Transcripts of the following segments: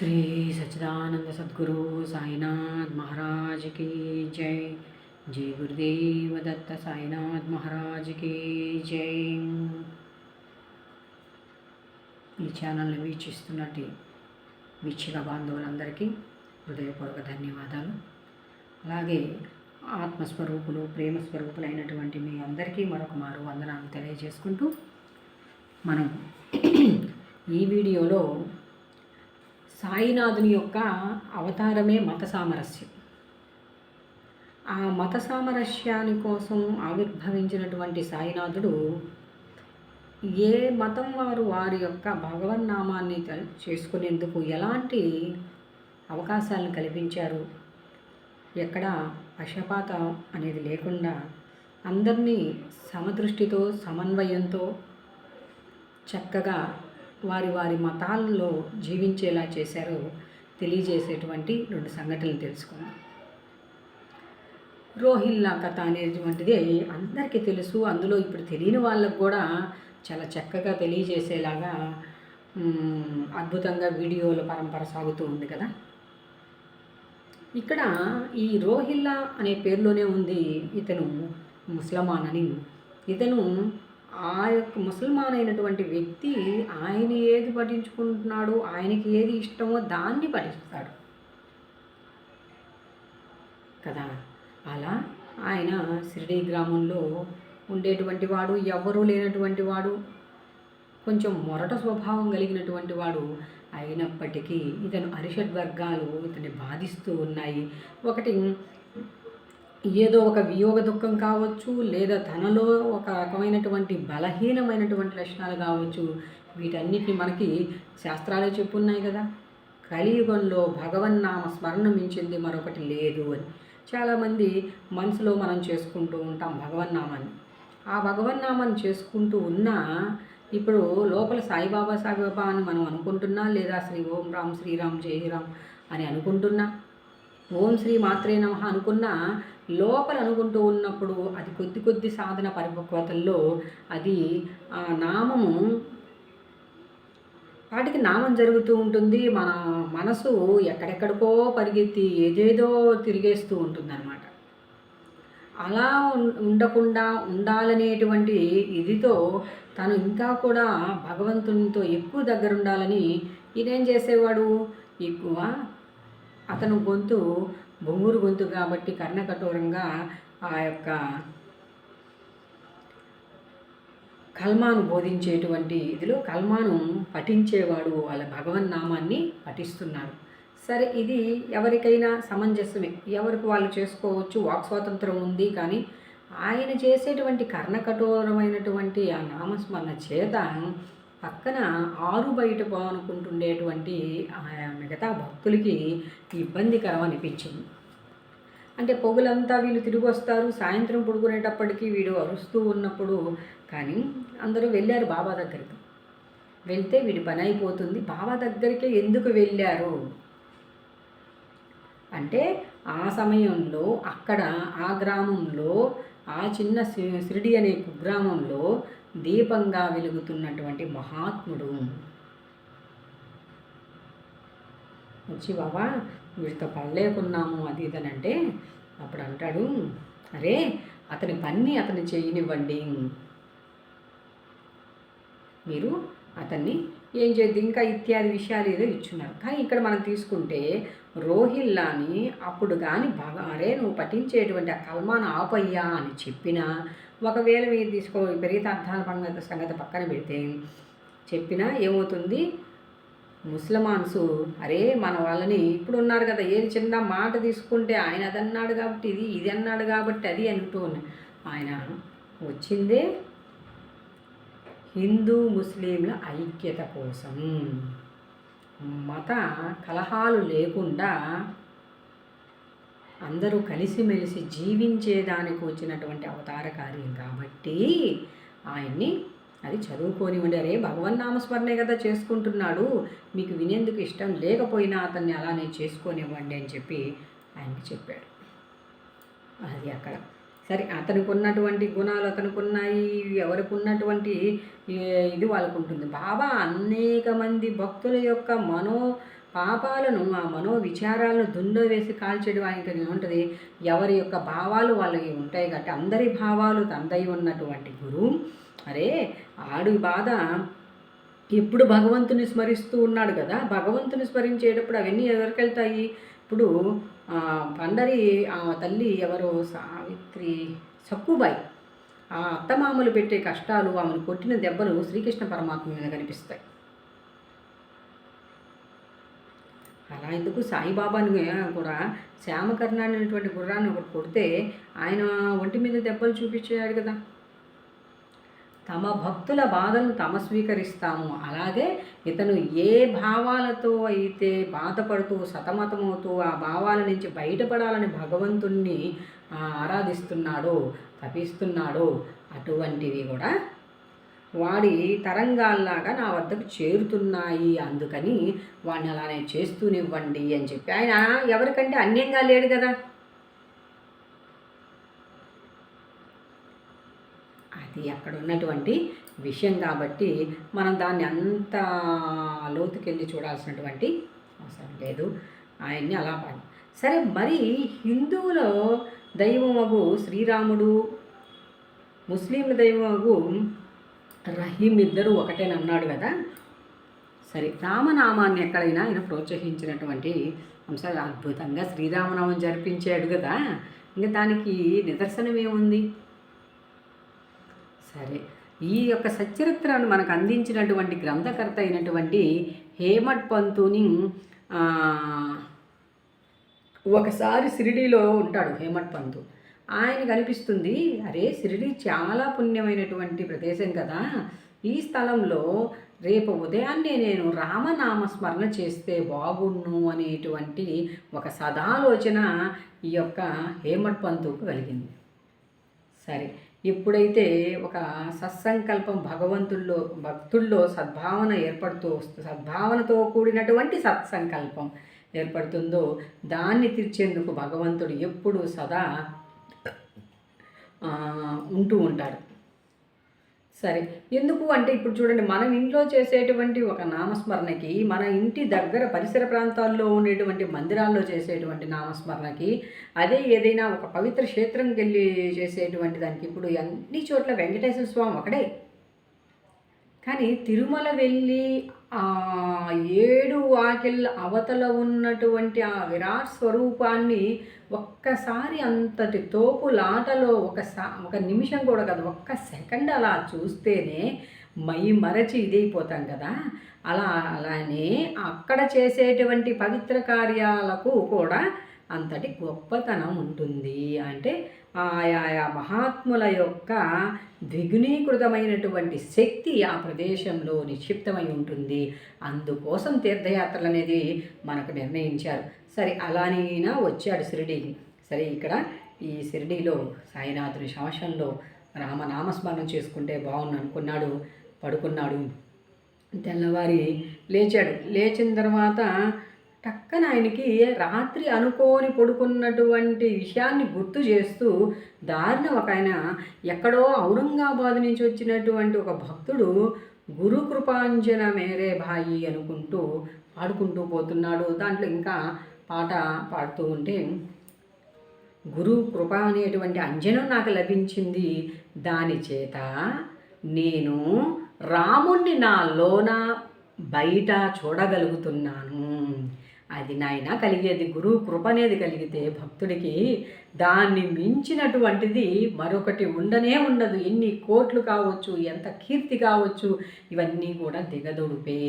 శ్రీ సచ్చిదానంద సద్గురు సాయినాథ్ మహారాజ్కి జై. జై గురుదేవ దత్త సాయినాథ్ మహారాజ్కి జై. ఈ ఛానల్ని వీక్షిస్తున్నట్టు వీక్షిక బాంధవులందరికీ హృదయపూర్వక ధన్యవాదాలు. అలాగే ఆత్మస్వరూపులు ప్రేమ స్వరూపులైనటువంటి మీ అందరికీ మరొక మారు వందనాలు తెలియజేసుకుంటూ మనం ఈ వీడియోలో సాయినాథుని యొక్క అవతారమే మత సామరస్యం. ఆ మత సామరస్యాని కోసం ఆవిర్భవించినటువంటి సాయినాథుడు ఏ మతం వారు వారి యొక్క భగవన్నామాన్ని చేసుకునేందుకు ఎలాంటి అవకాశాలను కల్పించారు? ఎక్కడ పక్షపాతం అనేది లేకుండా అందరినీ సమదృష్టితో సమన్వయంతో చక్కగా వారి వారి మతాల్లో జీవించేలా చేశారో తెలియజేసేటువంటి రెండు సంఘటనలు తెలుసుకుందాం. రోహిల్లా కథ అనేటువంటిది అందరికీ తెలుసు. అందులో ఇప్పుడు తెలియని వాళ్ళకు కూడా చాలా చక్కగా తెలియజేసేలాగా అద్భుతంగా వీడియోల పరంపర సాగుతూ ఉంది కదా. ఇక్కడ ఈ రోహిల్లా అనే పేరులోనే ఉంది ఇతను ముస్లమాన్ అని ఇతను ఆ యొక్క ముసల్మాన్ అయినటువంటి వ్యక్తి ఆయన ఏది పఠించుకుంటున్నాడో ఆయనకి ఏది ఇష్టమో దాన్ని పఠిస్తాడు కదా? అలా ఆయన షిరిడి గ్రామంలో ఉండేటువంటి వాడు ఎవ్వరూ లేనటువంటి వాడు కొంచెం మొరట స్వభావం కలిగినటువంటి వాడు అయినప్పటికీ ఇతను అరిషడ్ వర్గాలు ఇతన్ని బాధిస్తూ ఉన్నాయి. ఒకటి ఏదో ఒక వియోగ దుఃఖం కావచ్చు లేదా తనలో ఒక రకమైనటువంటి బలహీనమైనటువంటి లక్షణాలు కావచ్చు వీటన్నిటిని మనకి శాస్త్రాలే చెప్పున్నాయి కదా. కలియుగంలో భగవన్నామ స్మరణ మించింది మరొకటి లేదు అని. చాలామంది మనసులో మనం చేసుకుంటూ ఉంటాం భగవన్నామాన్ని ఆ భగవన్నామాన్ని చేసుకుంటూ ఉన్నా ఇప్పుడు లోపల సాయిబాబా సాయిబాబా అని మనం అనుకుంటున్నా లేదా శ్రీ ఓం రామ్ శ్రీరామ్ జయరామ్ అని అనుకుంటున్నా ఓం శ్రీ మాత్రే నమ అనుకున్నా లోపల అనుకుంటూ ఉన్నప్పుడు అది కొద్ది కొద్ది సాధన పరిపక్వతల్లో అది ఆ నామము వాటికి నామం జరుగుతూ ఉంటుంది. మన మనసు ఎక్కడెక్కడికో పరిగెత్తి ఏదేదో తిరిగేస్తూ ఉంటుందన్నమాట. అలా ఉండకుండా ఉండాలనేటువంటి ఇదితో తను ఇంకా కూడా భగవంతునితో ఎక్కువ దగ్గర ఉండాలని ఈయనేం చేసేవాడు? ఎక్కువ అతను గొంతు బొంగురు గొంతు కాబట్టి కర్ణకఠోరంగా ఆ యొక్క కల్మాను బోధించేటువంటి ఇదిలో కల్మాను పఠించేవాడు వాళ్ళ భగవన్నామాన్ని పఠిస్తున్నారు. సరే ఇది ఎవరికైనా సమంజసమే. ఎవరికి వాళ్ళు చేసుకోవచ్చు వాక్ స్వాతంత్రం ఉంది కానీ ఆయన చేసేటువంటి కర్ణకఠోరమైనటువంటి ఆ నామస్మరణ చేత పక్కన ఆరు బయట పోవనుకుంటుండేటువంటి మిగతా భక్తులకి ఇబ్బందికరం అనిపించింది. అంటే పొగులంతా వీళ్ళు తిరిగి వస్తారు సాయంత్రం పడుకునేటప్పటికీ వీడు అరుస్తూ ఉన్నప్పుడు కానీ అందరూ వెళ్ళారు బాబా దగ్గరికి. వెళ్తే వీడి పని అయిపోతుంది. బాబా దగ్గరికే ఎందుకు వెళ్ళారు? అంటే ఆ సమయంలో అక్కడ ఆ గ్రామంలో ఆ చిన్న సి- అనే కుగ్రామంలో దీపంగా వెలుగుతున్నటువంటి మహాత్ముడు. వచ్చి బాబా వీడితో పడలేకున్నాము అది ఇది అని అంటే అప్పుడు అంటాడు అరే అతని పని అతని చేయనివ్వండి. మీరు అతన్ని ఏం చేద్ది ఇంకా ఇత్యాది విషయాలు ఏదో ఇచ్చున్నారు. కానీ ఇక్కడ మనం తీసుకుంటే రోహిల్లాని అప్పుడు కానీ బాగా అరే నువ్వు పఠించేటువంటి ఆ కల్మాను ఆపయ్యా అని చెప్పినా ఒకవేళ మీరు తీసుకో విపరీతార్థాల పంగ సంగతి పక్కన పెడితే చెప్పినా ఏమవుతుంది? ముస్లమాన్స్ అరే మన వాళ్ళని ఇప్పుడు ఉన్నారు కదా ఏది చిన్న మాట తీసుకుంటే ఆయన అది అన్నాడు కాబట్టి ఇది ఇది అన్నాడు కాబట్టి అది అంటూ ఆయన వచ్చిందే హిందూ ముస్లింల ఐక్యత కోసం. మత కలహాలు లేకుండా అందరూ కలిసిమెలిసి జీవించేదానికి వచ్చినటువంటి అవతార కార్యం కాబట్టి ఆయన్ని అది చదువుకోనివ్వండి అరే భగవన్నామస్మరణే కదా చేసుకుంటున్నాడు. మీకు వినేందుకు ఇష్టం లేకపోయినా అతన్ని అలానే చేసుకోనివ్వండి అని చెప్పి ఆయనకి చెప్పాడు. అది అక్కడ. సరే అతనికి ఉన్నటువంటి గుణాలు అతనికి ఉన్నాయి ఎవరికి ఉన్నటువంటి ఇది వాళ్ళకు ఉంటుంది బాబా అనేక మంది భక్తుల యొక్క మనో పాపాలను ఆ మనో విచారాలను దుండో వేసి కాల్చేయడం ఆయనకి ఏముంటుంది? ఎవరి యొక్క భావాలు వాళ్ళకి ఉంటాయి కాబట్టి అందరి భావాలు తందై ఉన్నటువంటి గురువు అరే ఆడు బాధ ఎప్పుడు భగవంతుని స్మరిస్తూ ఉన్నాడు కదా? భగవంతుని స్మరించేటప్పుడు అవన్నీ ఎవరికి వెళ్తాయి ఇప్పుడు పండరి ఆ తల్లి ఎవరో? సావిత్రి సక్కుబాయి. ఆ అత్తమామలు పెట్టే కష్టాలు ఆమెను కొట్టిన దెబ్బలు శ్రీకృష్ణ పరమాత్మ మీద కనిపిస్తాయి. అలా ఎందుకు సాయిబాబాను కూడా శ్యామకర్ణ అనేటువంటి గుర్రాన్ని ఒకటి కొడితే ఆయన ఒంటి మీద దెబ్బలు చూపించాడు కదా. తమ భక్తుల బాధను తమ స్వీకరిస్తాము. అలాగే ఇతను ఏ భావాలతో అయితే బాధపడుతూ సతమతమవుతూ ఆ భావాల నుంచి బయటపడాలని భగవంతుణ్ణి ఆరాధిస్తున్నాడో తపిస్తున్నాడో అటువంటివి కూడా వాడి తరంగాల్లాగా నా వద్దకు చేరుతున్నాయి. అందుకని వాడిని అలానే చేస్తూనివ్వండి అని చెప్పి. ఆయన ఎవరికంటే అన్యంగా లేడు కదా. అది అక్కడ ఉన్నటువంటి విషయం కాబట్టి మనం దాన్ని అంత లోతుకెళ్ళి చూడాల్సినటువంటి అవసరం లేదు. ఆయన్ని అలా పాడు సరే మరి హిందువులో దైవమగు శ్రీరాముడు ముస్లింల దైవమగు రహీం ఇద్దరు ఒకటేనన్నాడు కదా. సరే రామనామాన్ని ఎక్కడైనా ఆయన ప్రోత్సహించినటువంటి అంశాలు అద్భుతంగా శ్రీరామనామం జరిపించాడు కదా. ఇంకా దానికి నిదర్శనం ఏముంది? సరే ఈ యొక్క సచరిత్రను మనకు అందించినటువంటి గ్రంథకర్త అయినటువంటి హేమట్ పంతుని ఒకసారి షిరిడీలో ఉంటాడు హేమట్ పంతు. ఆయన కనిపిస్తుంది. అరే షిరిడి చాలా పుణ్యమైనటువంటి ప్రదేశం కదా. ఈ స్థలంలో రేపు ఉదయాన్నే నేను రామనామ స్మరణ చేస్తే బాగుండు అనేటువంటి ఒక సదాలోచన ఈ యొక్క హేమట్ పంతుకు కలిగింది. సరే ఎప్పుడైతే ఒక సత్సంకల్పం భగవంతుల్లో భక్తుల్లో సద్భావన ఏర్పడుతూ సద్భావనతో కూడినటువంటి సత్సంకల్పం ఏర్పడుతుందో దాన్ని తీర్చేందుకు భగవంతుడు ఎప్పుడు సదా ఉంటూ ఉంటాడు. సరే ఎందుకు అంటే ఇప్పుడు చూడండి మనం ఇంట్లో చేసేటువంటి ఒక నామస్మరణకి మన ఇంటి దగ్గర పరిసర ప్రాంతాల్లో ఉండేటువంటి మందిరాల్లో చేసేటువంటి నామస్మరణకి అదే ఏదైనా ఒక పవిత్ర క్షేత్రంకి వెళ్ళి చేసేటువంటి దానికి ఇప్పుడు అన్ని చోట్ల వెంకటేశ్వర స్వామి ఒకడే. కానీ తిరుమల వెళ్ళి ఆ ఏడు వాకిళ్ళ అవతల ఉన్నటువంటి ఆ విరాట్ స్వరూపాన్ని ఒక్కసారి అంతటి తోపులాటలో ఒక సా ఒక నిమిషం కూడా కాదు ఒక్క సెకండ్ అలా చూస్తేనే మై మరచి ఇదైపోతాం కదా. అలా అలానే అక్కడ చేసేటువంటి పవిత్ర కార్యాలకు కూడా అంతటి గొప్పతనం ఉంటుంది. అంటే ఆయా మహాత్ముల యొక్క ద్విగుణీకృతమైనటువంటి శక్తి ఆ ప్రదేశంలో నిక్షిప్తమై ఉంటుంది. అందుకోసం తీర్థయాత్రలు అనేది మనకు నిర్ణయించారు. సరే అలానైనా వచ్చాడు షిరిడీకి సరే ఇక్కడ ఈ షిరిడీలో సాయినాథుని శాసనంలో రామనామస్మరణం చేసుకుంటే బాగుంది అనుకున్నాడు పడుకున్నాడు. తెల్లవారి లేచాడు. లేచిన తర్వాత టక్కన ఆయనకి రాత్రి అనుకోని పడుకున్నటువంటి విషయాన్ని గుర్తు చేస్తూ దారిన ఒక ఆయన ఎక్కడో ఔరంగాబాద్ నుంచి వచ్చినటువంటి ఒక భక్తుడు గురు కృపాంజన మేరే భాయి అనుకుంటూ పాడుకుంటూ పోతున్నాడు. దాంట్లో ఇంకా పాట పాడుతూ ఉంటే గురు కృప అనేటువంటి అంజనం నాకు లభించింది. దాని చేత నేను రాముణ్ణి నా లోన బయట చూడగలుగుతున్నాను. అది నాయన కలిగేది గురువు కృప అనేది కలిగితే భక్తుడికి దాన్ని మించినటువంటిది మరొకటి ఉండనే ఉండదు. ఎన్ని కోట్లు కావచ్చు ఎంత కీర్తి కావచ్చు ఇవన్నీ కూడా దిగదొడిపే.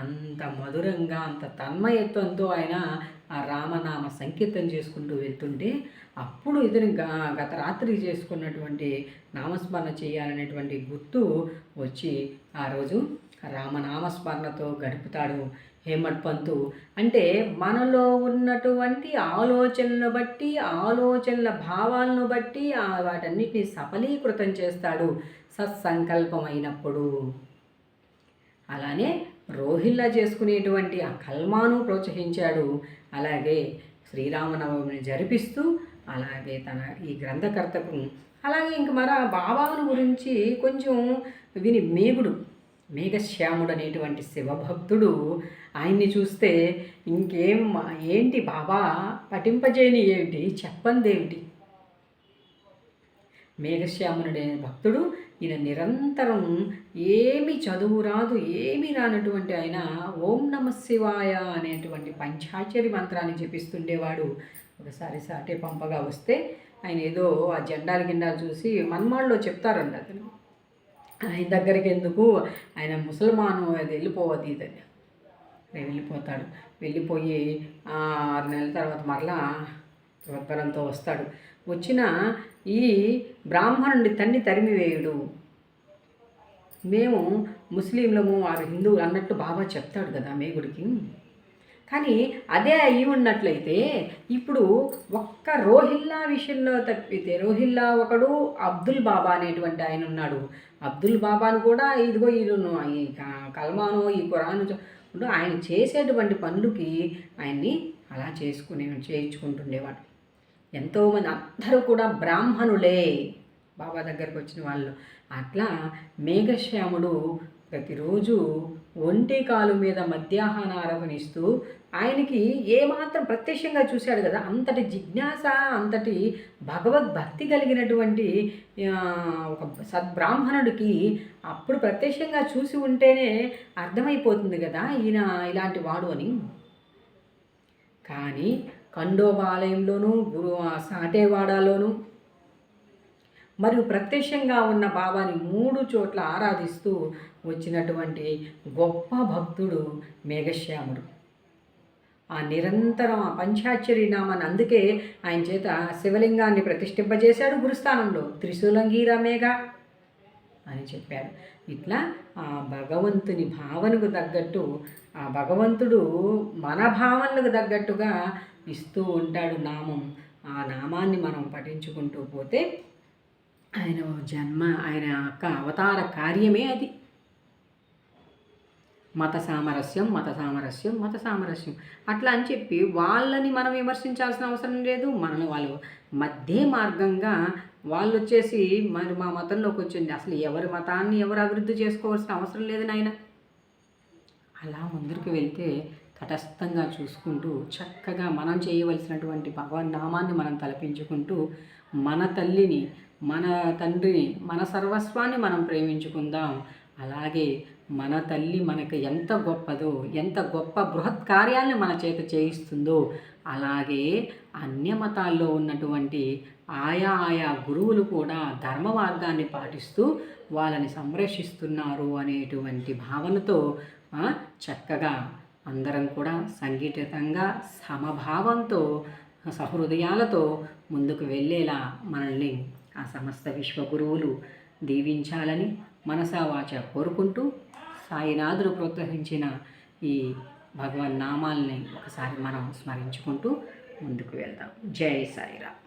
అంత మధురంగా అంత తన్మయత్వంతో ఆయన ఆ రామనామ సంకీర్తన చేసుకుంటూ వెళ్తుంటే అప్పుడు ఇతను గత రాత్రి చేసుకున్నటువంటి నామస్మరణ చేయాలనేటువంటి గుర్తు వచ్చి ఆ రోజు రామనామస్మరణతో గడుపుతాడు. హేమట్ పంతు. అంటే మనలో ఉన్నటువంటి ఆలోచనలను బట్టి ఆలోచనల భావాలను బట్టి వాటన్నిటిని సఫలీకృతం చేస్తాడు సత్సంకల్పమైనప్పుడు. అలానే రోహిల్లా చేసుకునేటువంటి ఆ కల్మాను ప్రోత్సహించాడు. అలాగే శ్రీరామనవమిని జరిపిస్తూ అలాగే తన ఈ గ్రంథకర్తకు అలాగే ఇంక మన భావాలను గురించి కొంచెం విని మేగుడు. మేఘశ్యాముడు అనేటువంటి శివభక్తుడు ఆయన్ని చూస్తే ఇంకేం ఏంటి బాబా? పఠింపజేయని ఏమిటి? చెప్పందేమిటి? మేఘశ్యామునుడే భక్తుడు ఈయన నిరంతరం ఏమి చదువు రాదు ఏమి రానటువంటి ఆయన ఓం నమ శివాయ అనేటువంటి పంచాచరి మంత్రాన్ని జపిస్తుండేవాడు. ఒకసారి సాటే పంపగా వస్తే ఆయన ఏదో ఆ జెండాల గిండాలు చూసి మన్మాళ్ళలో చెప్తారండి అతను. ఆయన దగ్గరికి ఎందుకు ఆయన ముసల్మాను అది వెళ్ళిపోవద్దు ఇదని వెళ్ళిపోతాడు. వెళ్ళిపోయి ఆరు నెలల తర్వాత మరలా త్వరతో వస్తాడు. వచ్చిన ఈ బ్రాహ్మణుడి తన్ని తరిమివేయుడు. మేము ముస్లింలము వారు హిందువులు అన్నట్టు బాబా చెప్తాడు కదా మేగుడికి. కానీ అదే అయి ఉన్నట్లయితే ఇప్పుడు ఒక్క రోహిల్లా విషయంలో తప్పితే రోహిల్లా ఒకడు అబ్దుల్ బాబా అనేటువంటి ఆయన ఉన్నాడు. అబ్దుల్ బాబాను కూడా ఇదిగో ఈయన ఈ కల్మాను ఈ కురాను ఆయన చేసేటువంటి పనులకి ఆయన్ని అలా చేసుకునే చేయించుకుంటుండేవాడు. ఎంతోమంది అందరూ కూడా బ్రాహ్మణులే బాబా దగ్గరకు వచ్చిన వాళ్ళు. అట్లా మేఘశ్యాముడు ప్రతిరోజు ఒంటి కాలు మీద మధ్యాహ్న ఆరాధనిస్తూ ఆయనకి ఏమాత్రం ప్రత్యక్షంగా చూశాడు కదా అంతటి జిజ్ఞాస అంతటి భగవద్భక్తి కలిగినటువంటి ఒక సద్బ్రాహ్మణుడికి అప్పుడు ప్రత్యక్షంగా చూసి ఉంటేనే అర్థమైపోతుంది కదా ఈయన ఇలాంటి వాడు అని. కానీ కండోబాలయంలోనూ గురు సాటేవాడలోనూ మరియు ప్రత్యక్షంగా ఉన్న బాబాని మూడు చోట్ల ఆరాధిస్తూ వచ్చినటువంటి గొప్ప భక్తుడు మేఘశ్యాముడు. ఆ నిరంతరం ఆ పంచాక్షరి నామాన్ని అందుకే ఆయన చేత శివలింగాన్ని ప్రతిష్ఠింపజేశాడు గురుస్థానంలో. త్రిశూలంగీరా మేఘ అని చెప్పాడు. ఇట్లా ఆ భగవంతుని భావనకు తగ్గట్టు ఆ భగవంతుడు మన భావనలకు తగ్గట్టుగా ఇస్తూ ఉంటాడు నామం. ఆ నామాన్ని మనం పఠించుకుంటూ పోతే ఆయన జన్మ ఆయన యొక్క అవతార కార్యమే అది. మత సామరస్యం మత సామరస్యం మత సామరస్యం. అట్లా అని చెప్పి వాళ్ళని మనం విమర్శించాల్సిన అవసరం లేదు. మనల్ని వాళ్ళు మధ్య మార్గంగా వాళ్ళు వచ్చేసి మరి మా మతంలోకి వచ్చింది అసలు ఎవరి మతాన్ని ఎవరు అభివృద్ధి చేసుకోవాల్సిన అవసరం లేదు నాయన. అలా ముందుకు వెళ్తే తటస్థంగా చూసుకుంటూ చక్కగా మనం చేయవలసినటువంటి భగవన్ నామాన్ని మనం తలపించుకుంటూ మన తల్లిని మన తండ్రిని మన సర్వస్వాన్ని మనం ప్రేమించుకుందాం. అలాగే మన తల్లి మనకు ఎంత గొప్పదో ఎంత గొప్ప బృహత్ కార్యాలను మన చేత చేయిస్తుందో అలాగే అన్య మతాల్లో ఉన్నటువంటి ఆయా ఆయా గురువులు కూడా ధర్మ మార్గాన్ని పాటిస్తూ వాళ్ళని సంరక్షిస్తున్నారు అనేటువంటి భావనతో చక్కగా అందరం కూడా సంఘటితంగా సమభావంతో సహృదయాలతో ముందుకు వెళ్ళేలా మనల్ని ఆ సమస్త విశ్వగురువులు దీవించాలని మనసావాచ కోరుకుంటూ సాయినాథుడు ప్రోత్సహించిన ఈ భగవన్ నామాల్ని ఒకసారి మనం స్మరించుకుంటూ ముందుకు వెళ్దాం. జై సాయిరామ్.